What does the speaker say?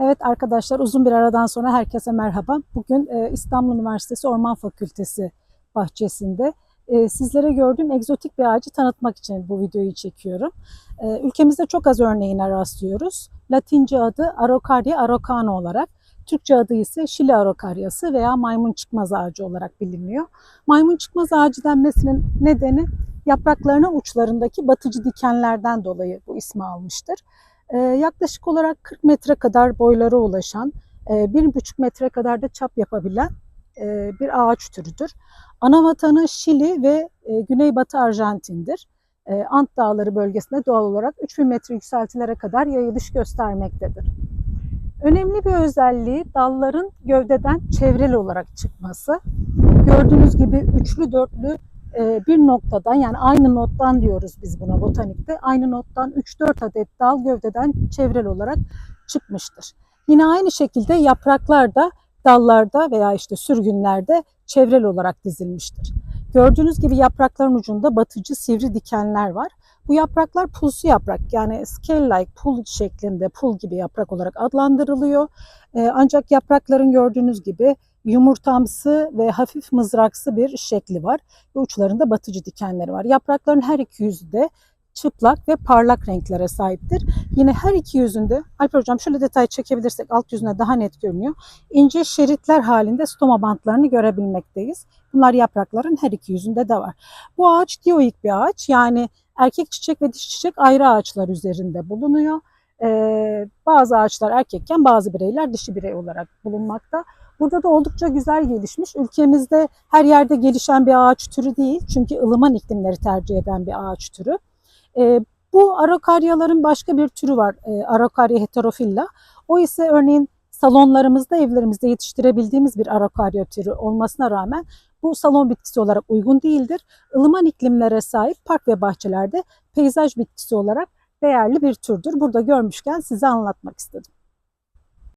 Evet arkadaşlar uzun bir aradan sonra herkese merhaba. Bugün e, İstanbul Üniversitesi Orman Fakültesi bahçesinde e, sizlere gördüğüm egzotik bir ağacı tanıtmak için bu videoyu çekiyorum. E, ülkemizde çok az örneğine rastlıyoruz. Latince adı Araucaria araucana olarak, Türkçe adı ise Şili arokaryası veya maymun çıkmaz ağacı olarak biliniyor. Maymun çıkmaz ağacı denmesinin nedeni yapraklarının uçlarındaki batıcı dikenlerden dolayı bu ismi almıştır. Ee, yaklaşık olarak 40 metre kadar boylara ulaşan, e, 1,5 metre kadar da çap yapabilen e, bir ağaç türüdür. Ana vatanı Şili ve e, Güneybatı Arjantin'dir. E, Ant Dağları bölgesinde doğal olarak 3000 metre yükseltilere kadar yayılış göstermektedir. Önemli bir özelliği dalların gövdeden çevreli olarak çıkması. Gördüğünüz gibi üçlü dörtlü e, bir noktadan yani aynı nottan diyoruz biz buna botanikte. Aynı nottan 3-4 adet dal gövdeden çevreli olarak çıkmıştır. Yine aynı şekilde yapraklar da dallarda veya işte sürgünlerde çevreli olarak dizilmiştir. Gördüğünüz gibi yaprakların ucunda batıcı sivri dikenler var. Bu yapraklar pulsu yaprak yani scale-like pul şeklinde pul gibi yaprak olarak adlandırılıyor. Ee, ancak yaprakların gördüğünüz gibi yumurtamsı ve hafif mızraksı bir şekli var ve uçlarında batıcı dikenleri var. Yaprakların her iki yüzü de çıplak ve parlak renklere sahiptir. Yine her iki yüzünde, Alper Hocam şöyle detay çekebilirsek alt yüzüne daha net görünüyor. İnce şeritler halinde stoma bantlarını görebilmekteyiz. Bunlar yaprakların her iki yüzünde de var. Bu ağaç dioik bir ağaç yani erkek çiçek ve dişi çiçek ayrı ağaçlar üzerinde bulunuyor. Ee, bazı ağaçlar erkekken bazı bireyler dişi birey olarak bulunmakta. Burada da oldukça güzel gelişmiş. Ülkemizde her yerde gelişen bir ağaç türü değil. Çünkü ılıman iklimleri tercih eden bir ağaç türü. E, bu arokaryaların başka bir türü var. E, Araucaria heterofilla. O ise örneğin salonlarımızda, evlerimizde yetiştirebildiğimiz bir arokarya türü olmasına rağmen bu salon bitkisi olarak uygun değildir. Ilıman iklimlere sahip park ve bahçelerde peyzaj bitkisi olarak değerli bir türdür. Burada görmüşken size anlatmak istedim.